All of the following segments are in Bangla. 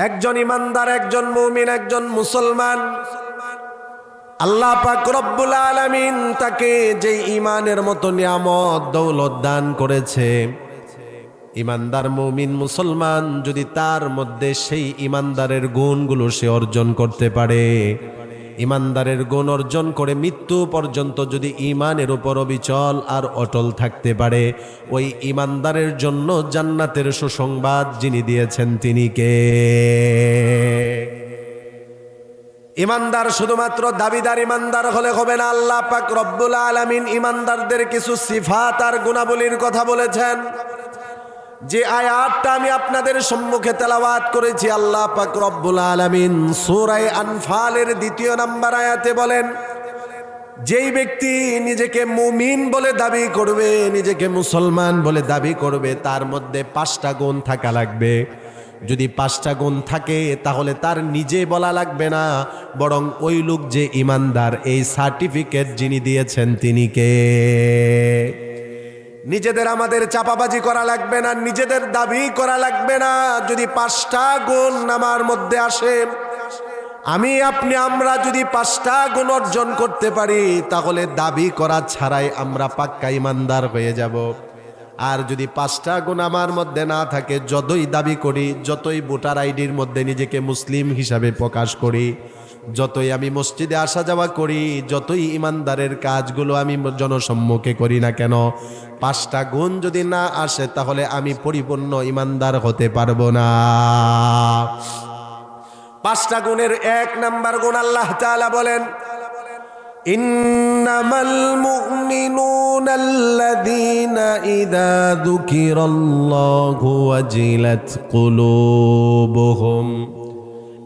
একজন ইমানদার, একজন মুমিন, একজন মুসলমান। আল্লাহ পাক রব্বুল আলামিন তাকে যে ইমানের মতো নিয়ামত, দৌলত দান করেছে। ইমানদার, মুমিন, মুসলমান যদি তার মধ্যে সেই ইমানদারের গুণগুলো সে অর্জন করতে পারে ইমানদারের গুণ অর্জন করে মৃত্যু পর্যন্ত যদি ইমানের উপর অবিচল আর অটল থাকতে পারে, ওই ইমানদারের জন্য জান্নাতের সুসংবাদ যিনি দিয়েছেন তিনি কে? ইমানদার শুধুমাত্র দাবিদার ইমানদার হলে হবে না, আল্লাহ পাক রব্বুল আলামিন ইমানদারদের কিছু সিফাত আর গুণাবলীর কথা বলেছেন। যে আয়াতটা আমি আপনাদের সম্মুখে তেলাওয়াত করেছি, আল্লাহ পাক রব্বুল আলামিন সূরায়ে আনফালের দ্বিতীয় নাম্বার আয়াতে বলেন, যেই ব্যক্তি নিজেকে মুমিন বলে দাবি করবে, নিজেকে মুসলমান বলে দাবি করবে, তার মধ্যে পাঁচটা গুণ থাকা লাগবে। যদি পাঁচটা গুণ থাকে, তাহলে তার নিজে বলা লাগবে না, বরং ওই লোক যে ইমানদার, এই সার্টিফিকেট যিনি দিয়েছেন তিনি কে? নিজেদের আমাদের চাপাবাজি করা লাগবে না, নিজেদের দাবি করা লাগবে না। যদি পাঁচটা গুণ আমার মধ্যে আসে, আমি, আপনি, আমরা যদি পাঁচটা গুণ অর্জন করতে পারি, তাহলে দাবি করা ছাড়াই আমরা পাক্কা ইমানদার হয়ে যাব। আর যদি পাঁচটা গুণ আমার মধ্যে না থাকে, যতই দাবি করি, যতই ভোটার আইডির মধ্যে নিজেকে মুসলিম হিসাবে প্রকাশ করি যতই আমি মসজিদে আসা যাওয়া করি যতই ইমানদারের কাজগুলো আমি জনসম্মুখে করি না কেন পাঁচটা গুণ যদি না আসে তাহলে আমি পরিপূর্ণ ইমানদার হতে পারবো না পাঁচটা গুণের এক নাম্বার গুণ আল্লাহ তাআলা বলেন إنما المؤمنون الذين إذا ذكر الله وجلت قلوبهم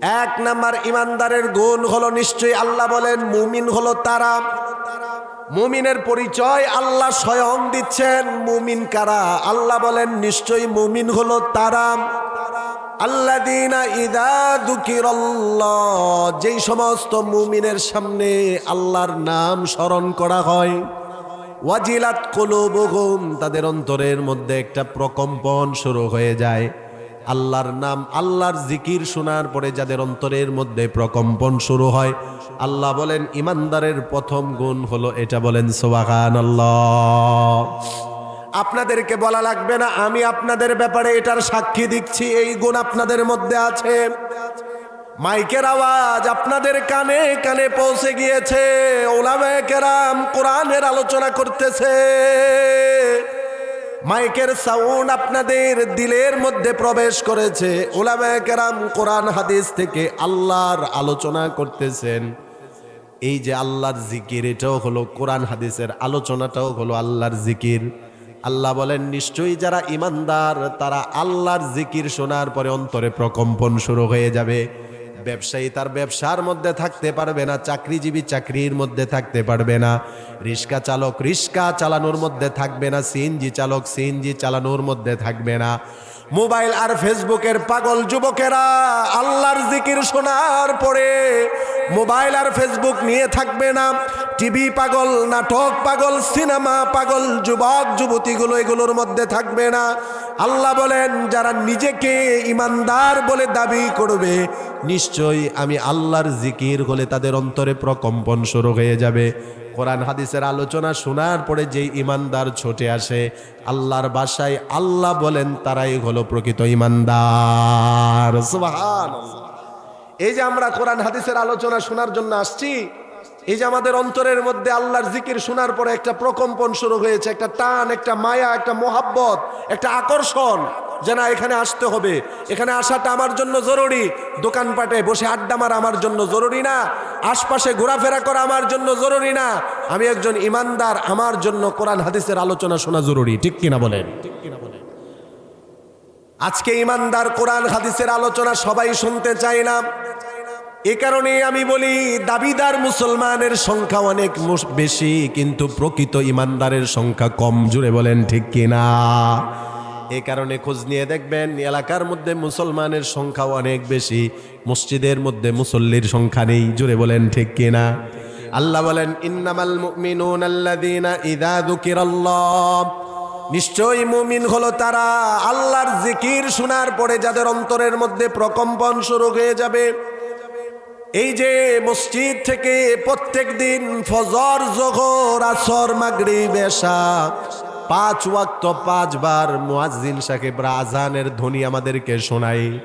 এক নাম্বার ইমানদারের গুণ হলো নিশ্চয়ই আল্লাহ বলেন, মুমিন হলো তারা। মুমিনের পরিচয় আল্লাহ স্বয়ং দিচ্ছেন। মুমিন কারা? আল্লাহ বলেন, নিশ্চয়ই মুমিন হলো তারা। আল্লাদিনা ইদা দুকিরল্লাহ যেই সমস্ত মুমিনের সামনে আল্লাহর নাম স্মরণ করা হয়, ওয়াজিলাত কলুবহুম, তাদের অন্তরের মধ্যে একটা প্রকম্পন শুরু হয়ে যায়। আল্লাহর নাম, আল্লাহর জিকির শোনার পরে যাদের অন্তরের মধ্যে প্রকম্পন শুরু হয়, আল্লাহ বলেন, ইমানদারের প্রথম গুণ হলো এটা বলেন সোবাগান আল্লাহ আপনাদেরকে বলা লাগবে না, আমি আপনাদের ব্যাপারে এটার সাক্ষী দিচ্ছি, এই গুণ আপনাদের মধ্যে আছে। মাইকের আওয়াজ আপনাদের কানে কানে পৌঁছে গিয়েছে, ওলামায়ে কেরাম কোরআনের আলোচনা করতেছে। মাইকের সাউন্ড আপনাদের দিলের মধ্যে প্রবেশ করেছে। কেরাম কোরআন, হাদিস থেকে আল্লাহর আলোচনা করতেছেন। এই যে আল্লাহর জিকির, এটাও হলো কোরআন, হাদিসের আলোচনাটাও হলো আল্লাহর জিকির। আল্লাহ বলেন, নিশ্চয়ই যারা ইমানদার, তারা আল্লাহর জিকির শোনার পরে অন্তরে প্রকম্পন শুরু হয়ে যাবে। ব্যবসায়ী তার ব্যবসার মধ্যে থাকতে পারবে না, চাকরিজীবী চাকরির মধ্যে থাকতে পারবে না। রিক্সা চালক রিক্সা চালানোর মধ্যে থাকবে না সিএনজি চালক সিএনজি চালানোর মধ্যে থাকবে না। মোবাইল আর ফেসবুকের পাগল যুবকেরা, আল্লাহর জিকির শোনার পরে মোবাইল আর ফেসবুক নিয়ে থাকবে না। টিভি পাগল, নাটক পাগল, সিনেমা পাগল, যুবক, যুবতীগুলো এগুলোর মধ্যে থাকবে না। আল্লাহ বলেন, যারা নিজেকে ইমানদার বলে দাবি করবে নিশ্চয়ই আমি আল্লাহর জিকির হলে তাদের অন্তরে প্রকম্পন শুরু হয়ে যাবে। কোরআন হাদিসের আলোচনা শোনার পরে যেই ইমানদার ছোটে আসে, আল্লাহর বাসায় আল্লাহ বলেন, তারাই হলো প্রকৃত ইমানদার। এই যে আমরা কোরআন হাদিসের আলোচনা শোনার জন্য আসছি, এই যে আমাদের অন্তরের মধ্যে আল্লাহর জিকির শোনার পরে একটা প্রকম্পন শুরু হয়েছে, একটা টান, একটা মায়া, একটা মোহাব্বত, একটা আকর্ষণ। যে না, এখানে আসতে হবে। এখানে আসাটা আমার জন্য জরুরি। দোকানপাটে বসে আড্ডা মারা আমার জন্য জরুরি না। আশপাশে ঘোরাফেরা করা আমার জন্য জরুরি না। আমি একজন ইমানদার, আমার জন্য কোরআন, হাদিসের আলোচনা শোনা জরুরি। ঠিক কিনা বলেন? ঠিক কিনা বলেন? আজকে ইমানদার, কোরআন, হাদিসের আলোচনা সবাই শুনতে চায় না। এ কারণে আমি বলি, দাবিদার মুসলমানের সংখ্যা অনেক বেশি, কিন্তু প্রকৃত ইমানদারের সংখ্যা কম। জুড়ে বলেন, ঠিক কিনা? এ কারণে খোঁজ নিয়ে দেখবেন, এলাকার মধ্যে মুসলমানের সংখ্যা অনেক বেশি, মসজিদের মধ্যে মুসল্লির সংখ্যা নেই জুড়ে বলেন ঠিক কিনা? আল্লাহ বলেন, ইন্নামাল মুমিনুন আল্লাযীনা ইযা যুকিরাল্লাহ। নিশ্চয়ই মুমিন হলো তারা আল্লাহর জিকির শোনার পরে যাদের অন্তরের মধ্যে প্রকম্পন শুরু হয়ে যাবে। এই যে মসজিদ থেকে প্রত্যেক দিন ফজর, জোহর, আসর মাগরি বেশা পাঁচ ওয়াক্ত, পাঁচবার মুয়াজ্জিন সাহেব আজানের ধ্বনি আমাদেরকে শোনাই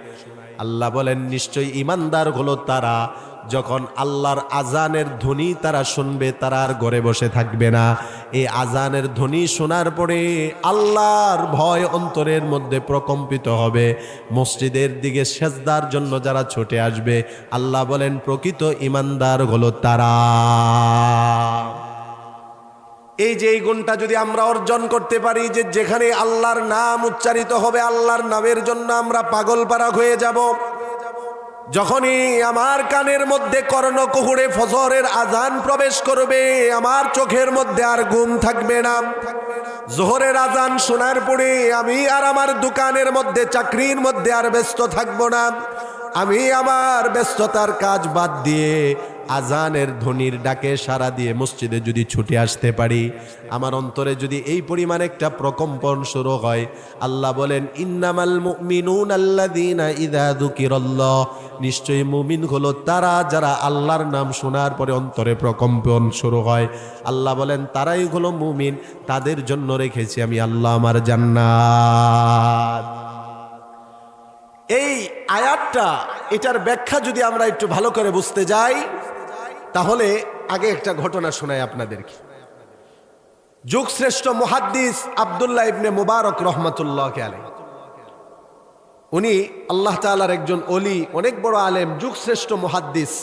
আল্লাহ বলেন, নিশ্চয়ই ইমানদার হলো তারা, যখন আল্লাহর আজানের ধ্বনি তারা শুনবে, তারা আর ঘরে বসে থাকবে না। এই আজানের ধ্বনি শোনার পরে আল্লাহর ভয় অন্তরের মধ্যে প্রকম্পিত হবে। মসজিদের দিকে সেজদার জন্য যারা ছুটে আসবে, আল্লাহ বলেন, প্রকৃত ইমানদার হলো তারা। এই যে এই গুণটা যদি আমরা অর্জন করতে পারি, যে যেখানে আল্লাহর নাম উচ্চারিত হবে, আল্লাহর নামের জন্য আমরা পাগল পারা হয়ে যাব। যখনই আমার কানের মধ্যে কর্ণকুহুরে ফজরের আজান প্রবেশ করবে, আমার চোখের মধ্যে আর ঘুম থাকবে না। জোহরের আজান শোনার পরে আমি আর আমার দোকানের মধ্যে, চাকরির মধ্যে আর ব্যস্ত থাকব না। আমি আমার ব্যস্ততার কাজ বাদ দিয়ে আজানের ধ্বনির ডাকে সারা দিয়ে মসজিদে যদি ছুটে আসতে পারি, আমার অন্তরে যদি এই পরিমাণ একটা প্রকম্পন শুরু হয়, আল্লাহ বলেন, ইন্নামাল মুমিনুন আল্লাযীনা ইযা যুকিরাল্লাহ। নিশ্চয়ই মুমিন হলো তারা যারা আল্লাহর নাম শোনার পরে অন্তরে প্রকম্পন শুরু হয়। আল্লাহ বলেন, তারাই হলো মুমিন, তাদের জন্য রেখেছি আমি আল্লাহ আমার জান্নাত। এই আয়াতটা, এটার ব্যাখ্যা যদি আমরা একটু ভালো করে বুঝতে যাই তাহলে আগে একটা ঘটনা শোনায় আপনাদেরকে। যুগশ্রেষ্ঠ মুহাদ্দিস আবদুল্লাহ ইবনে মুবারক রহমতুল্লাহ আলাই উনি আল্লাহ তালার একজন অলি অনেক বড় আলেম, যুগশ্রেষ্ঠ মুহাদ্দিস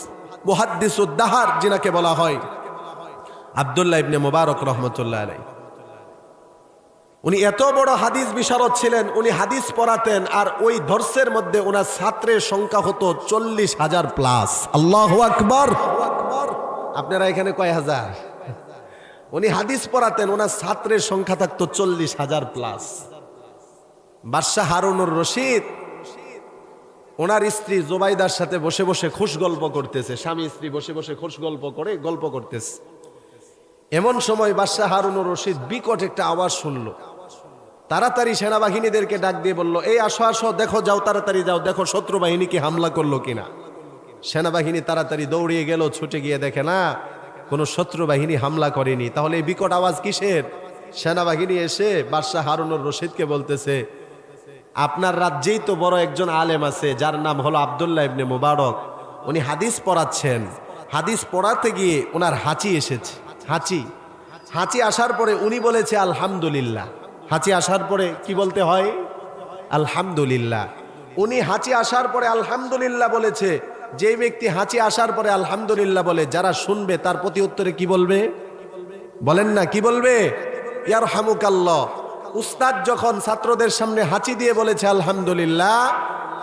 মুহাদ্দিস উদ্দাহার যিনাকে বলা হয়। আবদুল্লাহ ইবনে মুবারক রহমতুল্লাহ আলাই উনি এত বড় হাদিস বিশারদ ছিলেন, উনি হাদিস পড়াতেন, আর ওই ধর্ষের মধ্যে ওনার ছাত্রের সংখ্যা হতো চল্লিশ হাজার প্লাস আল্লাহ আকবর। আপনারা এখানে কয় হাজার? উনি হাদিস পড়াতেন ওনার ছাত্রের সংখ্যা থাকতো চল্লিশ হাজার প্লাস বাদশাহ হারুনুর রশিদ ওনার স্ত্রী জোবাইদার সাথে বসে বসে খুশ গল্প করতেছে, স্বামী স্ত্রী বসে বসে খুশ গল্প করে গল্প করতেছে। এমন সময় বাদশাহ হারুনুর রশিদ বিকট একটা আওয়াজ শুনলো। তাড়াতাড়ি সেনাবাহিনীদেরকে ডাক দিয়ে বলল, এই, আসো আসো, দেখো, যাও, তাড়াতাড়ি যাও, দেখো, শত্রু বাহিনী কি হামলা করল কিনা? সেনাবাহিনী তাড়াতাড়ি দৌড়িয়ে গেল, ছুটে গিয়ে দেখে, না, কোনো শত্রু বাহিনী হামলা করেনি। তাহলে এই বিকট আওয়াজ কিসের? সেনাবাহিনী এসে বাদশাহ হারুনুর রশিদকে বলতেছে, আপনার রাজ্যেই তো বড় একজন আলেম আছে, যার নাম হলো আবদুল্লাহ ইবনে মুবারক। উনি হাদিস পড়াচ্ছেন। হাদিস পড়াতে গিয়ে ওনার হাঁচি এসেছে। হাঁচি। হাঁচি আসার পরে উনি বলেছে, আলহামদুলিল্লাহ। হাঁচি আসার পরে কি বলতে হয়? আলহামদুলিল্লাহ। উনি হাঁচি আসার পরে আলহামদুলিল্লাহ বলেছে। যে ব্যক্তি হাঁচি আসার পরে আলহামদুলিল্লাহ বলে, যারা শুনবে তার প্রতি উত্তরে কি বলবে? বলেন না, কি বলবে? ইয়ার হামুকাল্লাহ উস্তাদ যখন ছাত্রদের সামনে হাঁচি দিয়ে বলেছে, আলহামদুলিল্লাহ,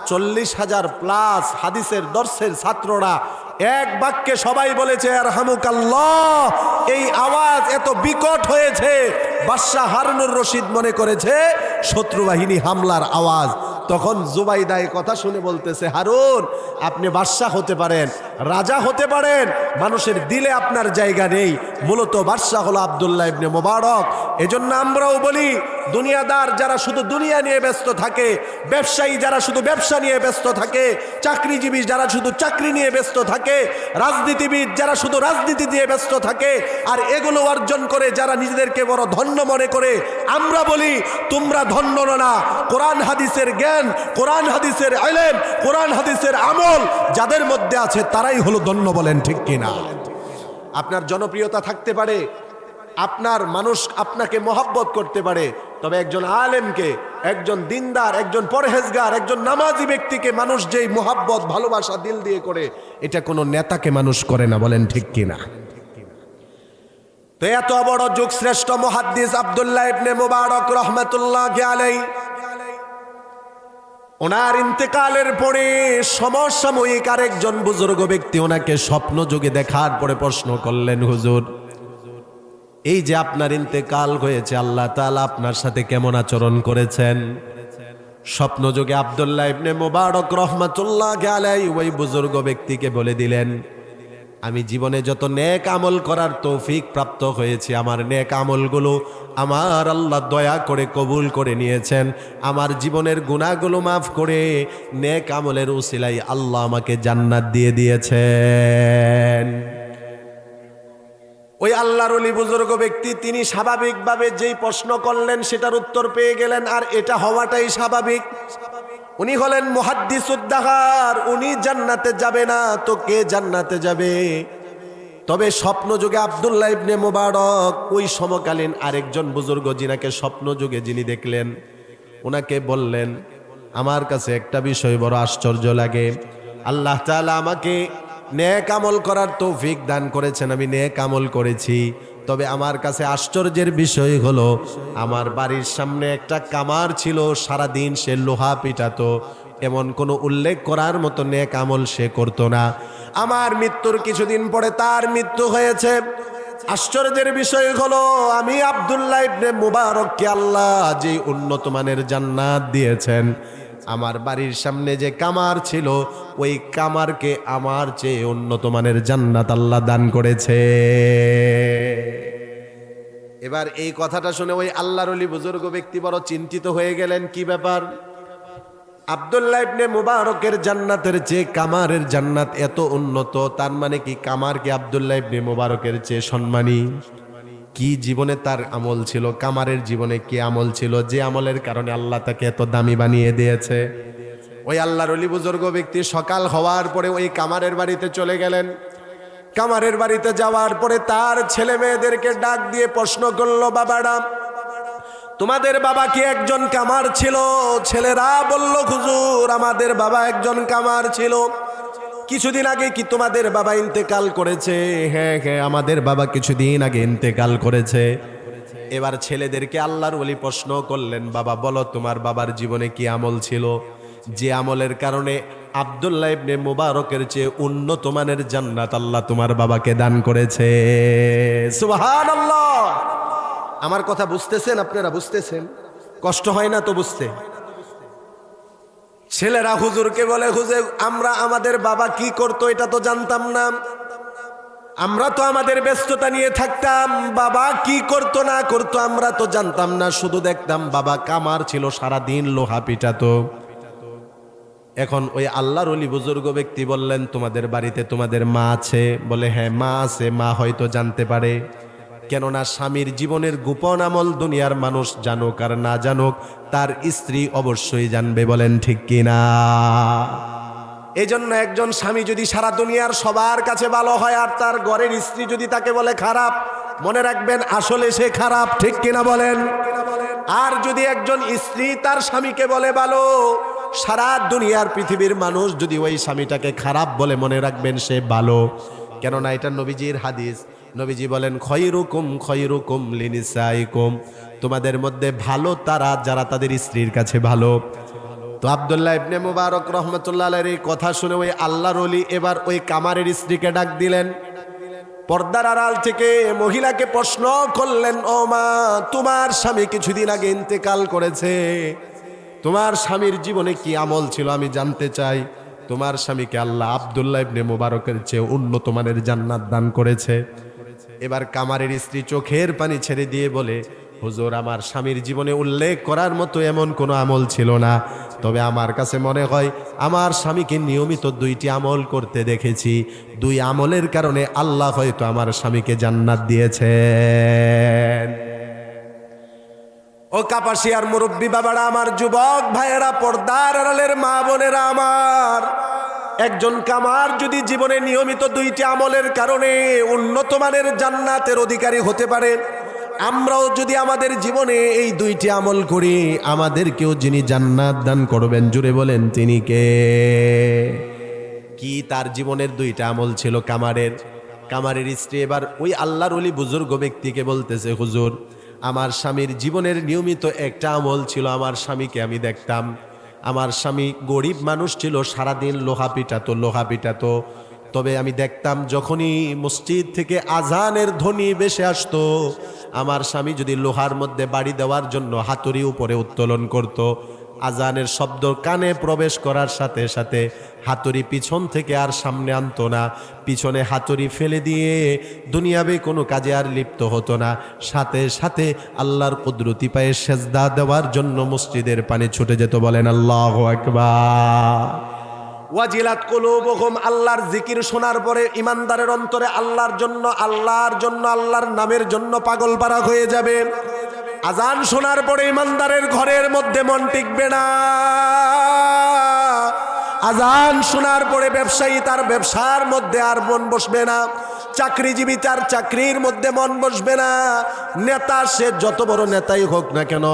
চল্লিশ হাজার প্লাস হাদিসের দর্শের ছাত্ররা এক বাক্যে সবাই বলেছে আর হামুকাল্লাহ এই আওয়াজ এত বিকট হয়েছে। বাদশাহ হারুনুর রশিদ মনে করেছে শত্রু বাহিনী হামলার আওয়াজ। তখন জুবাইদা কথা শুনে বলতেছে, হারুন, আপনি বাদশাহ হতে পারেন। রাজা হতে পারেন, মানুষের দিলে আপনার জায়গা নেই। মূলত বাদশাহ হলো আবদুল্লাহ ইবনে মোবারক। এজন্য আমরাও বলি, দুনিয়াদার যারা শুধু দুনিয়া নিয়ে ব্যস্ত থাকে, ব্যবসায়ী যারা শুধু ব্যবসা নিয়ে ব্যস্ত থাকে, চাকরিজীবী যারা শুধু চাকরি নিয়ে ব্যস্ত থাকে, রাজনীতিবিদ যারা শুধু রাজনীতি দিয়ে ব্যস্ত থাকে, আর এগুলো অর্জন করে যারা নিজেদেরকে বড় ধন্য মনে করে, আমরা বলি, তোমরা ধন্য না কোরআন হাদিসের জ্ঞান, কোরআন হাদিসের আলেম কোরআন হাদিসের আমল যাদের মধ্যে আছে তারাই হলো ধন্য বলেন ঠিক কিনা? আপনার জনপ্রিয়তা থাকতে পারে, আপনার মানুষ আপনাকে মহাব্বত করতে পারে, তবে একজন আলেমকে, একজন দিনদার, একজন পরহেজগার, একজন নামাজি ব্যক্তিকে মানুষ যেই মোহাব্বত, ভালোবাসা দিল দিয়ে করে, এটা কোনো নেতাকে মানুষ করে না বলেন ঠিক কিনা? তো এত বড় যুগ শ্রেষ্ঠ মহাদ্দিস আবদুল্লাহ ইবনে মুবারক রহমতুল্লাহ আলাই ওনার ইন্তেকালের পরে সমসাময়িক আরেকজন বুজুর্গ ব্যক্তি ওনাকে স্বপ্ন যোগে দেখার পরে প্রশ্ন করলেন, হুজুর, এই যে আপনার ইন্তেকাল হয়েছে, আল্লাহ তাআলা আপনার সাথে কেমন আচরণ করেছেন? স্বপ্ন যোগে আবদুল্লাহ ইবনে মোবারক রহমাতুল্লাহ আলাই ওই বুজুর্গ ব্যক্তিকে বলে দিলেন আমি জীবনে যত নেক আমল করার তৌফিক প্রাপ্ত হয়েছি, আমার নেক আমলগুলো আমার আল্লাহ দয়া করে কবুল করে নিয়েছেন। আমার জীবনের গুণাগুলো মাফ করে নেক আমলের উসিলাই আল্লাহ আমাকে জান্নাত দিয়ে দিয়েছেন। ওই আল্লাহর অলি বুজুর্গ ব্যক্তি, তিনি স্বাভাবিকভাবে যেই প্রশ্ন করলেন, সেটার উত্তর পেয়ে গেলেন, আর এটা হওয়াটাই স্বাভাবিক। উনি হলেন মুহাদ্দিসুদ্দাহার, উনি জান্নাতে যাবে না, তো কে জান্নাতে যাবে? তবে স্বপ্ন যুগে আবদুল্লাহ ইবনে মোবারক, ওই সমকালীন আরেকজন বুজুর্গ যিনাকে স্বপ্ন যুগে যিনি দেখলেন ওনাকে বললেন, আমার কাছে একটা বিষয় বড় আশ্চর্য লাগে। আল্লাহ তাআলা আমাকে নেক আমল করার তৌফিক দান করেছেন, আমি নেক আমল করেছি। তবে আমার কাছে আশ্চর্যের বিষয় হলো, আমার বাড়ির সামনে একটা কামার ছিল, সারাদিন সে লোহা পিটাতো। এমন কোনো উল্লেখ করার মতো নেক আমল সে করতো না। আমার মৃত্যুর কিছুদিন পরে তার মৃত্যু হয়েছে। আশ্চর্যের বিষয় হলো, আমি আব্দুল্লাহ ইবনে মুবারককে আল্লাহ যে উন্নত মানের জান্নাত দিয়েছেন আমার বাড়ির সামনে যে কামার ছিল, ওই কামারকে আমার চেয়ে উন্নত মানের জান্নাত আল্লাহ দান করেছে। এবার এই কথাটা শুনে ওই আল্লাহর অলি বুজুর্গ ব্যক্তি বড় চিন্তিত হয়ে গেলেন, কি ব্যাপার? আবদুল্লাহ ইবনে মুবারকের জান্নাতের চেয়ে কামারের জান্নাত এত উন্নত, তার মানে কি কামার কি আবদুল্লাহ ইবনে মুবারকের চেয়ে সম্মানী? কি জীবনে তার আমল ছিল, কামারের জীবনে কি আমল ছিল, যে আমলের কারণে আল্লাহ তাকে এত দামি বানিয়ে দিয়েছে। ওই আল্লাহর অলি বুজুর্গ ব্যক্তি সকাল হওয়ার পরে ওই কামারের বাড়িতে চলে গেলেন। কামারের বাড়িতে যাওয়ার পরে তার ছেলে মেয়েদেরকে ডাক দিয়ে প্রশ্ন করল, বাবারা, তোমাদের বাবা কি একজন কামার ছিল? ছেলেরা বলল, হুজুর, আমাদের বাবা একজন কামার ছিল। কিছুদিন আগে কি তোমাদের বাবা ইন্তেকাল করেছে? হ্যাঁ হ্যাঁ আমাদের বাবা কিছুদিন আগে ইন্তেকাল করেছে। এবার ছেলেদেরকে আল্লাহর ওলি প্রশ্ন করলেন বাবা বলো তোমার বাবার জীবনে কি আমল ছিল? যে আমলের কারণে আবদুল্লাহ ইবনে মুবারকের চেয়ে উন্নত মানের জান্নাত আল্লাহ তোমার বাবাকে দান করেছে। সুবহানাল্লাহ! আমার কথা বুঝতেছেন আপনারা? বুঝতেছেন? কষ্ট হয় না তো বুঝতে? ছেলেরা হুজুরকে বলে, হুজুর, আমরা আমাদের বাবা কি করতো এটা তো জানতাম না। আমরা তো আমাদের ব্যস্ততা নিয়ে থাকতাম, বাবা কি করতো না করতো আমরা তো জানতাম না, শুধু দেখতাম বাবা কামার ছিল সারা দিন লোহা পিটাতো। এখন ওই আল্লাহর অলি বুজুর্গ ব্যক্তি বললেন, তোমাদের বাড়িতে তোমাদের মা আছে? বলে হ্যাঁ মা আছে, মা হয়তো জানতে পারে। কেননা স্বামীর জীবনের গোপন আমল দুনিয়ার মানুষ জানুক আর না জানুক, তার স্ত্রী অবশ্যই জানবে, বলেন ঠিক কিনা? এই জন্য একজন স্বামী যদি সারা দুনিয়ার সবার কাছে ভালো হয় আর তার ঘরের স্ত্রী যদি তাকে বলে খারাপ, মনে রাখবেন আসলে সে খারাপ, ঠিক কিনা বলেন? আর যদি একজন স্ত্রী তার স্বামীকে বলে ভালো, সারা দুনিয়ার পৃথিবীর মানুষ যদি ওই স্বামীটাকে খারাপ বলে মনে রাখবেন সে ভালো। কেননা এটা নবীজির হাদিস। নবীজি বলেন, খয়রুকুম খয়রুকুম লিনিসাইকুম। তোমাদের মধ্যে ভালো তারা, যারা তাদের স্ত্রীর কাছে ভালো। তো আবদুল্লাহ ইবনে মুবারক রহমতুল্লাহ এই কথা শুনে ওই আল্লাহর অলি এবার ওই কামারের স্ত্রীকে ডাক দিলেন। পর্দার আড়াল থেকে মহিলাকে প্রশ্ন করলেন, ও মা, তোমার স্বামী কিছুদিন আগে ইন্তেকাল করেছে। তোমার স্বামীর জীবনে কি আমল ছিল আমি জানতে চাই। তোমার স্বামীকে আল্লাহ আবদুল্লাহ ইবনে মুবারকের চেয়ে উন্নত মানের জান্নাত দান করেছে। এবার কামারের স্ত্রী চোখের পানি ছেড়ে দিয়ে বলে, হুজুর, আমার স্বামীর জীবনে উল্লেখ করার মতো এমন কোনো আমল ছিল না। তবে আমার কাছে মনে হয়, আমার স্বামীকে নিয়মিত দুইটি আমল করতে দেখেছি। দুই আমলের কারণে আল্লাহ হয়তো আমার স্বামীকে জান্নাত দিয়েছেন। ও কাপাসিয়ার মুরব্বী বাবারা, আমার যুবক ভাইয়েরা, পর্দার আড়ালের মা বোনেরা আমার একজন কামার যদি জীবনে নিয়মিত দুইটি আমলের কারণে উন্নত মানের জান্নাতের অধিকারী হতে পারে, আমরাও যদি আমাদের জীবনে এই দুইটি আমল করি, আমাদেরকেও যিনি জান্নাত দান করবেন, জুড়ে বলেন, তিনি কে? কি তার জীবনের দুইটা আমল ছিল কামারের? কামারের স্ত্রী, এবার ওই আল্লাহর অলি বুজুর্গ ব্যক্তিকে বলতেছে, হুজুর, আমার স্বামীর জীবনের নিয়মিত একটা আমল ছিল, আমার স্বামীকে আমি দেখতাম। আমার স্বামী গরিব মানুষ ছিল, সারাদিন লোহা পিটাতো লোহা পিটাতো তবে আমি দেখতাম যখনই মসজিদ থেকে আজানের ধ্বনি বেশে আসতো, আমার স্বামী যদি লোহার মধ্যে বাড়ি দেওয়ার জন্য হাতুড়ি উপরে উত্তোলন করত। আজানের শব্দ কানে প্রবেশ করার সাথে সাথে হাতুড়ি পিছন থেকে আর সামনে আনতো না। পিছনে হাতুড়ি ফেলে দিয়ে দুনিয়াবে কোনো কাজে আর লিপ্ত হতো না। সাথে সাথে আল্লাহর কুদরতি পায়ে সেজদা দেওয়ার জন্য মসজিদের পানি ছুটে যেত বলেন আল্লাহ একবার ওয়াজিলাত কুলুবুহুম, আল্লাহর জিকির শোনার পরে ইমানদারের অন্তরে আল্লাহর জন্য আল্লাহর জন্য, আল্লাহর নামের জন্য পাগল হয়ে যাবে। আজান শোনার পরে ইমানদারের ঘরের মধ্যে মন টিকবে না। আজান শোনার পরে ব্যবসায়ী তার ব্যবসার মধ্যে আর মন বসবে না। চাকরিজীবী তার চাকরির মধ্যে মন বসবে না। নেতা সে যত বড় নেতাই হোক না কেন,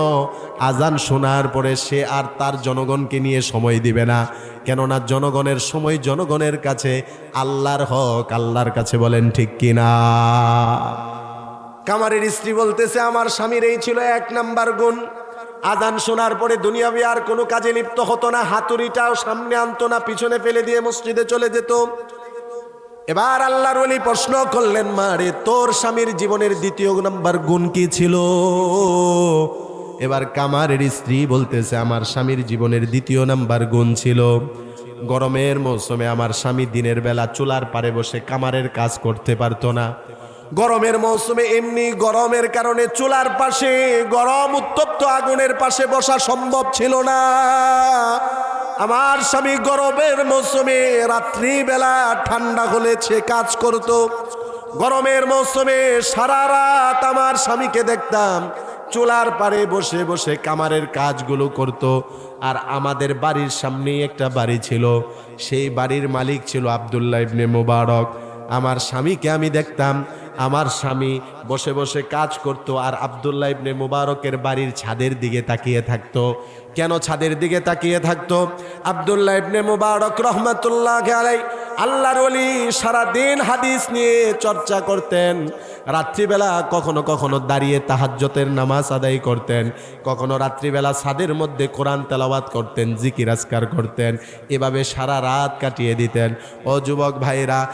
আজান শোনার পরে সে আর তার জনগণকে নিয়ে সময় দিবে না। কেননা জনগণের সময় জনগণের কাছে আল্লাহর হক, আল্লাহর কাছে বলেন ঠিক কিনা? কামারের স্ত্রী বলতেছে, আমার স্বামীর এই ছিল এক নাম্বার গুণ। আজান শোনার পরে দুনিয়াবি আর কোনো কাজে লিপ্ত হতো না, হাতুড়িটাও সামনে আনতো না, পিছনে ফেলে দিয়ে মসজিদে চলে যেত। এবার আল্লাহর ওলি প্রশ্ন করলেন, মা রে, তোর স্বামীর জীবনের দ্বিতীয় নাম্বার গুণ কি ছিল? এবার কামারের স্ত্রী বলতেছে, আমার স্বামীর জীবনের দ্বিতীয় নাম্বার গুণ ছিল, গরমের মৌসুমে আমার স্বামী দিনের বেলা চুলার পারে বসে কামারের কাজ করতে পারতো না। গরমের মৌসুমে এমনি গরমের কারণে চুলার পাশে গরম উত্তপ্ত আগুনের পাশে বসা সম্ভব ছিল না। আমার স্বামী গরমের মৌসুমে রাত্রিবেলা ঠান্ডা হলে সে কাজ করত। গরমের মৌসুমে সারা রাত আমার স্বামীকে দেখতাম চুলার পারে বসে বসে কামারের কাজগুলো করত। আর আমাদের বাড়ির সামনেই একটা বাড়ি ছিল, সেই বাড়ির মালিক ছিল আবদুল্লাহ ইবনে মুবারক। আমার স্বামীকে আমি দেখতাম আমার স্বামী বসে বসে কাজ করত আর আবদুল্লাহ ইবনে মুবারকের বাড়ির ছাদের দিকে তাকিয়ে থাকতো। কেন ছাদের দিকে তাকিয়ে থাকতো? আবদুল্লাহ ইবনে মুবারক রহমতুল্লাহ আলাই আল্লাহর ওলি সারাদিন হাদিস নিয়ে চর্চা করতেন। রাত্রিবেলা কখনো কখনো দাঁড়িয়ে তাহাজ্জতের নামাজ আদায় করতেন। কখনো রাত্রিবেলা ছাদের মধ্যে কোরআন তেলাওয়াত করতেন, জিকির আজকার করতেন। এভাবে সারা রাত কাটিয়ে দিতেন। ও যুবক ভাইরা